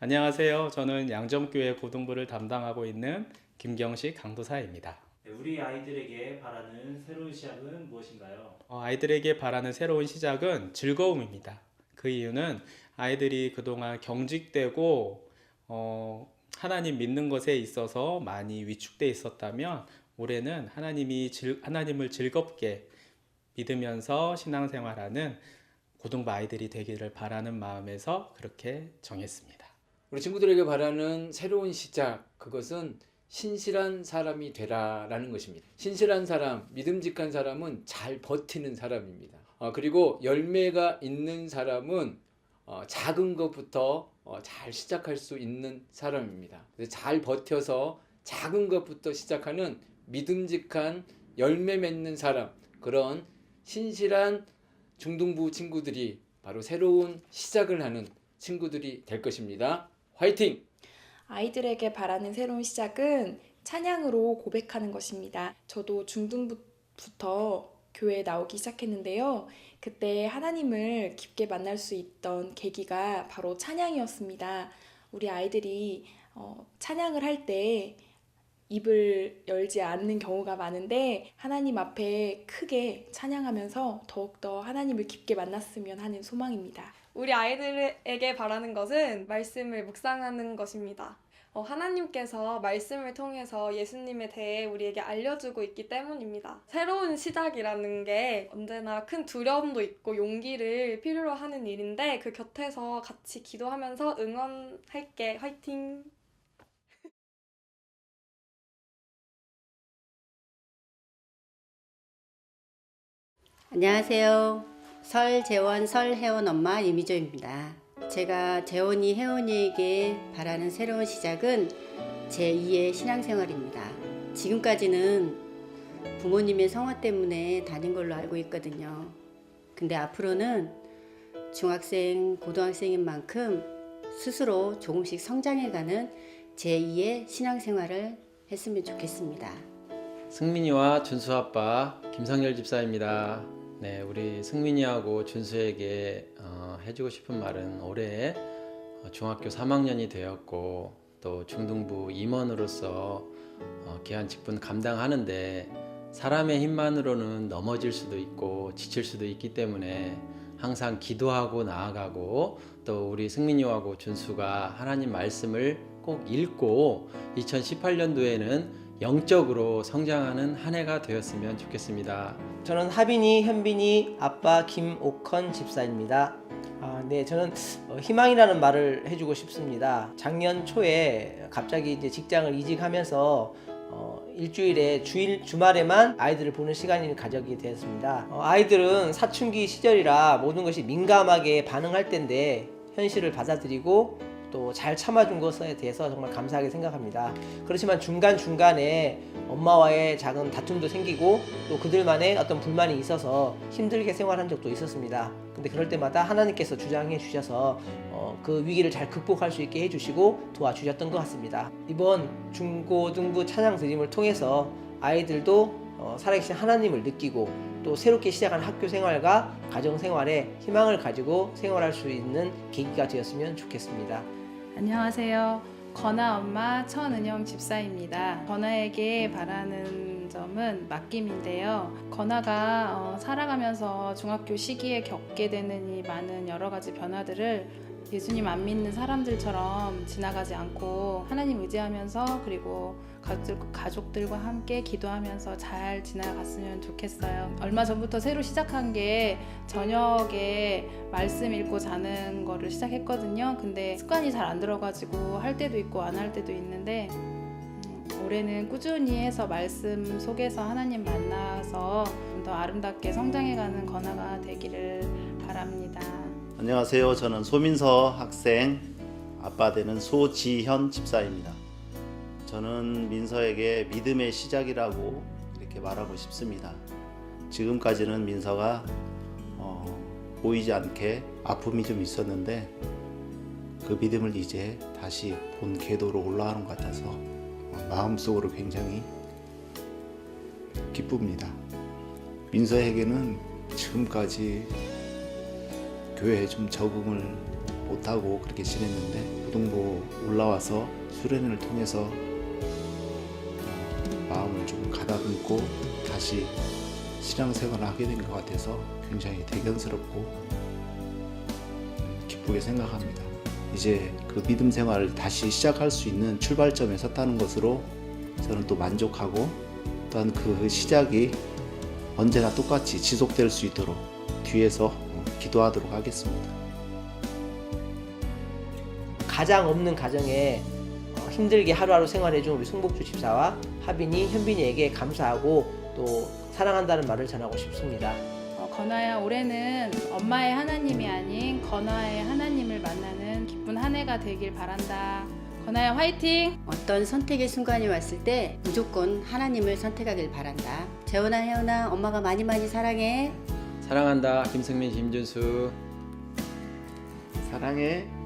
안녕하세요. 저는 양정교회 고등부를 담당하고 있는 김경식 강도사입니다. 네, 우리 아이들에게 바라는 새로운 시작은 무엇인가요? 어, 아이들에게 바라는 새로운 시작은 즐거움입니다. 그 이유는 아이들이 그동안 경직되고 어, 하나님 믿는 것에 있어서 많이 위축돼 있었다면 올해는 하나님이 즐- 하나님을 즐겁게 믿으면서 신앙생활하는 고등부 아이들이 되기를 바라는 마음에서 그렇게 정했습니다. 우리 친구들에게 바라는 새로운 시작 그것은 신실한 사람이 되라라는 것입니다. 신실한 사람, 믿음직한 사람은 잘 버티는 사람입니다. 어, 그리고 열매가 있는 사람은 어, 작은 것부터 어, 잘 시작할 수 있는 사람입니다. 잘 버텨서 작은 것부터 시작하는 믿음직한 열매 맺는 사람 그런 신실한 중등부 친구들이 바로 새로운 시작을 하는 친구들이 될 것입니다. 화이팅! 아이들에게 바라는 새로운 시작은 찬양으로 고백하는 것입니다. 저도 중등부부터 교회에 나오기 시작했는데요. 그때 하나님을 깊게 만날 수 있던 계기가 바로 찬양이었습니다. 우리 아이들이 어, 찬양을 할때 입을 열지 않는 경우가 많은데 하나님 앞에 크게 찬양하면서 더욱더 하나님을 깊게 만났으면 하는 소망입니다. 우리 아이들에게 바라는 것은 말씀을 묵상하는 것입니다. 어, 하나님께서 말씀을 통해서 예수님에 대해 우리에게 알려주고 있기 때문입니다. 새로운 시작이라는 게 언제나 큰 두려움도 있고 용기를 필요로 하는 일인데 그 곁에서 같이 기도하면서 응원할게. 화이팅! 안녕하세요. 설 재원 설 혜원 엄마 이미조입니다. 제가 재원이 혜원이에게 바라는 새로운 시작은 제2의 신앙생활입니다. 지금까지는 부모님의 성화 때문에 다닌 걸로 알고 있거든요. 근데 앞으로는 중학생, 고등학생인 만큼 스스로 조금씩 성장해가는 제2의 신앙생활을 했으면 좋겠습니다. 승민이와 준수 아빠 김성열 집사입니다. 네, 우리 승민이하고 준수에게 어, 해주고 싶은 말은 올해 어, 중학교 3학년이 되었고 또 중등부 임원으로서 어, 귀한 직분 감당하는데 사람의 힘만으로는 넘어질 수도 있고 지칠 수도 있기 때문에 항상 기도하고 나아가고 또 우리 승민이하고 준수가 하나님 말씀을 꼭 읽고 2018년도에는 영적으로 성장하는 한 해가 되었으면 좋겠습니다. 저는 하빈이, 현빈이, 아빠 김옥헌 집사입니다. 아, 네, 저는 어, 희망이라는 말을 해주고 싶습니다. 작년 초에 갑자기 이제 직장을 이직하면서 어, 일주일에 주일 주말에만 아이들을 보는 시간을 가져게 되었습니다. 어, 아이들은 사춘기 시절이라 모든 것이 민감하게 반응할 때인데 현실을 받아들이고 또 잘 참아준 것에 대해서 정말 감사하게 생각합니다. 그렇지만 중간중간에 엄마와의 작은 다툼도 생기고 또 그들만의 어떤 불만이 있어서 힘들게 생활한 적도 있었습니다. 근데 그럴 때마다 하나님께서 주장해 주셔서 어, 그 위기를 잘 극복할 수 있게 해주시고 도와주셨던 것 같습니다. 이번 중고등부 찬양 드림을 통해서 아이들도 어, 살아계신 하나님을 느끼고 또 새롭게 시작한 학교 생활과 가정 생활에 희망을 가지고 생활할 수 있는 계기가 되었으면 좋겠습니다. 안녕하세요. 건아 엄마 천은영 집사입니다. 건아에게 바라는 점은 맡김인데요. 건아가 어, 살아가면서 중학교 시기에 겪게 되는 이 많은 여러 가지 변화들을 예수님 안 믿는 사람들처럼 지나가지 않고 하나님 의지하면서 그리고 가족, 가족들과 함께 기도하면서 잘 지나갔으면 좋겠어요. 얼마 전부터 새로 시작한 게 저녁에 말씀 읽고 자는 거를 시작했거든요. 근데 습관이 잘 안 들어가지고 할 때도 있고 안 할 때도 있는데 음, 올해는 꾸준히 해서 말씀 속에서 하나님 만나서 좀더 아름답게 성장해가는 건아가 되기를 바랍니다. 안녕하세요. 저는 소민서 학생 아빠 되는 소지현 집사입니다. 저는 민서에게 믿음의 시작이라고 이렇게 말하고 싶습니다. 지금까지는 민서가 어, 보이지 않게 아픔이 좀 있었는데 그 믿음을 이제 다시 본 궤도로 올라가는 것 같아서 어, 마음속으로 굉장히 기쁩니다. 민서에게는 지금까지 교회에 좀 적응을 못하고 그렇게 지냈는데 고등부 올라와서 수련회를 통해서 어, 마음을 좀 가다듬고 다시 신앙생활을 하게 된 것 같아서 굉장히 대견스럽고 음, 기쁘게 생각합니다. 이제 그 믿음 생활을 다시 시작할 수 있는 출발점에 섰다는 것으로 저는 또 만족하고 또한 그 시작이 언제나 똑같이 지속될 수 있도록 뒤에서 어, 기도하도록 하겠습니다. 가장 없는 가정에 어, 힘들게 하루하루 생활해준 우리 송복주 집사와 하빈이, 현빈이에게 감사하고 또 사랑한다는 말을 전하고 싶습니다. 어, 건아야 올해는 엄마의 하나님이 아닌 건아의 하나님을 만나는 기쁜 한 해가 되길 바란다. 건아야 화이팅! 어떤 선택의 순간이 왔을 때 무조건 하나님을 선택하길 바란다. 재원아, 혜원아, 엄마가 많이 많이 사랑해. 사랑한다 김승민 김준수 사랑해.